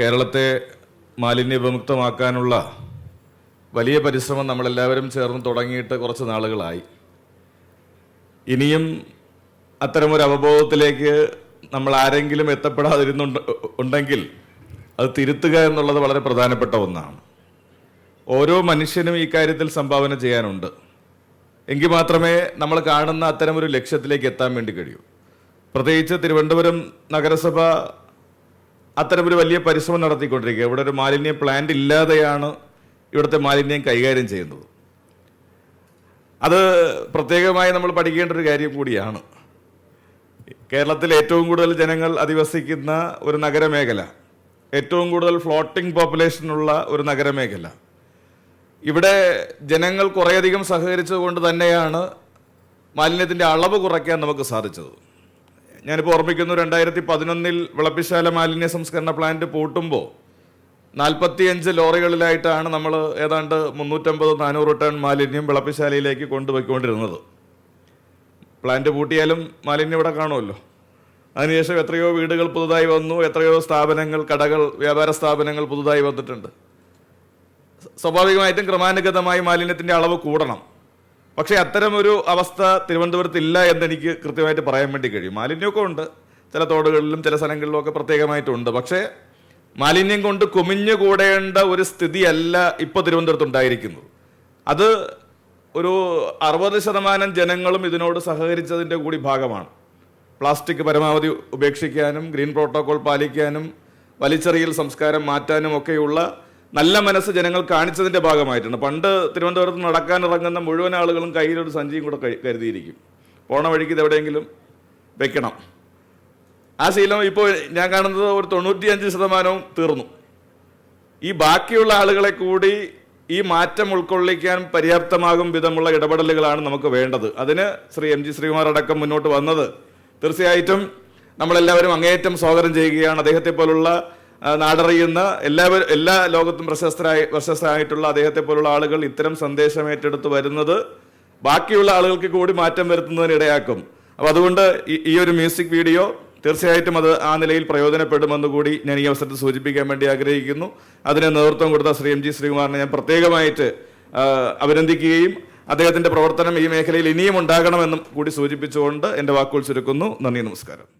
കേരളത്തെ മാലിന്യവിമുക്തമാക്കാനുള്ള വലിയ പരിശ്രമം നമ്മളെല്ലാവരും ചേർന്ന് തുടങ്ങിയിട്ട് കുറച്ച് നാളുകളായി. ഇനിയും അത്തരമൊരു അവബോധത്തിലേക്ക് നമ്മൾ ആരെങ്കിലും എത്തപ്പെടാതിരുന്നുണ്ട് ഉണ്ടെങ്കിൽ അത് തിരുത്തുക എന്നുള്ളത് വളരെ പ്രധാനപ്പെട്ട ഒന്നാണ്. ഓരോ മനുഷ്യനും ഈ കാര്യത്തിൽ സംഭാവന ചെയ്യാനുണ്ട്. എങ്കിൽ മാത്രമേ നമ്മൾ കാണുന്ന അത്തരമൊരു ലക്ഷ്യത്തിലേക്ക് എത്താൻ വേണ്ടി കഴിയൂ. പ്രത്യേകിച്ച് തിരുവനന്തപുരം നഗരസഭ അത്തരമൊരു വലിയ പരിശ്രമം നടത്തിക്കൊണ്ടിരിക്കുക. ഇവിടെ ഒരു മാലിന്യ പ്ലാന്റ് ഇല്ലാതെയാണ് ഇവിടുത്തെ മാലിന്യം കൈകാര്യം ചെയ്യുന്നത്. അത് പ്രത്യേകമായി നമ്മൾ പഠിക്കേണ്ട ഒരു കാര്യം കൂടിയാണ്. കേരളത്തിൽ ഏറ്റവും കൂടുതൽ ജനങ്ങൾ അധിവസിക്കുന്ന ഒരു നഗരമേഖല ഏറ്റവും കൂടുതൽ ഫ്ലോട്ടിംഗ് പോപ്പുലേഷനുള്ള ഒരു നഗരമേഖല. ഇവിടെ ജനങ്ങൾ കുറേയധികം സഹകരിച്ചതുകൊണ്ട് തന്നെയാണ് മാലിന്യത്തിന്റെ അളവ് കുറയ്ക്കാൻ നമുക്ക് സാധിച്ചത്. ഞാനിപ്പോൾ ഓർമ്മിക്കുന്നു രണ്ടായിരത്തി പതിനൊന്നിൽ വിളപ്പിശാല മാലിന്യ സംസ്കരണ പ്ലാന്റ് പൂട്ടുമ്പോൾ നാൽപ്പത്തിയഞ്ച് ലോറികളിലായിട്ടാണ് നമ്മൾ ഏതാണ്ട് മുന്നൂറ്റമ്പത് നാനൂറ് ടൺ മാലിന്യം വിളപ്പിശാലയിലേക്ക് കൊണ്ടുപോയിക്കൊണ്ടിരുന്നത്. പ്ലാന്റ് പൂട്ടിയാലും മാലിന്യം ഇവിടെ കാണുമല്ലോ. അതിനുശേഷം എത്രയോ വീടുകൾ പുതുതായി വന്നു എത്രയോ സ്ഥാപനങ്ങൾ കടകൾ വ്യാപാര സ്ഥാപനങ്ങൾ പുതുതായി വന്നിട്ടുണ്ട്. സ്വാഭാവികമായിട്ടും ക്രമാനുഗതമായി മാലിന്യത്തിന്റെ അളവ് കൂടണം. പക്ഷേ അത്തരമൊരു അവസ്ഥ തിരുവനന്തപുരത്ത് ഇല്ല എന്നെനിക്ക് കൃത്യമായിട്ട് പറയാൻ വേണ്ടി കഴിയും. മാലിന്യമൊക്കെ ഉണ്ട്. ചില തോടുകളിലും ചില സ്ഥലങ്ങളിലും ഒക്കെ പ്രത്യേകമായിട്ടുണ്ട്. പക്ഷേ മാലിന്യം കൊണ്ട് കുമിഞ്ഞു കൂടേണ്ട ഒരു സ്ഥിതിയല്ല ഇപ്പോൾ തിരുവനന്തപുരത്ത് ഉണ്ടായിരിക്കുന്നത്. അത് ഒരു അറുപത് ശതമാനം ജനങ്ങളും ഇതിനോട് സഹകരിച്ചതിന്റെ കൂടി ഭാഗമാണ്. പ്ലാസ്റ്റിക് പരമാവധി ഉപേക്ഷിക്കാനും ഗ്രീൻ പ്രോട്ടോകോൾ പാലിക്കാനും വലിച്ചെറിയൽ സംസ്കാരം മാറ്റാനും ഒക്കെയുള്ള നല്ല മനസ്സ് ജനങ്ങൾ കാണിച്ചതിന്റെ ഭാഗമായിട്ടാണ്. പണ്ട് തിരുവനന്തപുരത്ത് നടക്കാനിറങ്ങുന്ന മുഴുവൻ ആളുകളും കയ്യിലൊരു സഞ്ചിയും കൂടെ കരുതിയിരിക്കും. പോണ വഴിക്ക് ഇത് എവിടെയെങ്കിലും വെക്കണം. ആ ശീലം ഇപ്പോൾ ഞാൻ കാണുന്നത് ഒരു തൊണ്ണൂറ്റിയഞ്ച് ശതമാനവും തീർന്നു. ഈ ബാക്കിയുള്ള ആളുകളെ കൂടി ഈ മാറ്റം ഉൾക്കൊള്ളിക്കാൻ പര്യാപ്തമാകും വിധമുള്ള ഇടപെടലുകളാണ് നമുക്ക് വേണ്ടത്. അതിന് ശ്രീ എം ജി ശ്രീകുമാർ അടക്കം മുന്നോട്ട് വന്നത്. തീർച്ചയായിട്ടും നമ്മളെല്ലാവരും അങ്ങേയറ്റം സ്വാഗതം ചെയ്യുകയാണ്. അദ്ദേഹത്തെ പോലുള്ള നാടറിയുന്ന എല്ലാവരും എല്ലാ ലോകത്തും പ്രശസ്തരായി പ്രശസ്തരായിട്ടുള്ള അദ്ദേഹത്തെ പോലുള്ള ആളുകൾ ഇത്തരം സന്ദേശം ഏറ്റെടുത്ത് വരുന്നത് ബാക്കിയുള്ള ആളുകൾക്ക് കൂടി മാറ്റം വരുത്തുന്നതിന് ഇടയാക്കും. അപ്പോൾ അതുകൊണ്ട് ഈ- ഈ ഒരു മ്യൂസിക് വീഡിയോ തീർച്ചയായിട്ടും അത് ആ നിലയിൽ പ്രയോജനപ്പെടുമെന്ന് കൂടി ഞാൻ ഈ അവസരത്തിൽ സൂചിപ്പിക്കാൻ വേണ്ടി ആഗ്രഹിക്കുന്നു. അതിന് നേതൃത്വം കൊടുത്ത ശ്രീ എം ജി ശ്രീകുമാറിനെ ഞാൻ പ്രത്യേകമായിട്ട് അഭിനന്ദിക്കുകയും അദ്ദേഹത്തിന്റെ പ്രവർത്തനം ഈ മേഖലയിൽ ഇനിയും ഉണ്ടാകണമെന്നും കൂടി സൂചിപ്പിച്ചുകൊണ്ട് എന്റെ വാക്കുകൾ ചുരുക്കുന്നു. നന്ദി നമസ്കാരം.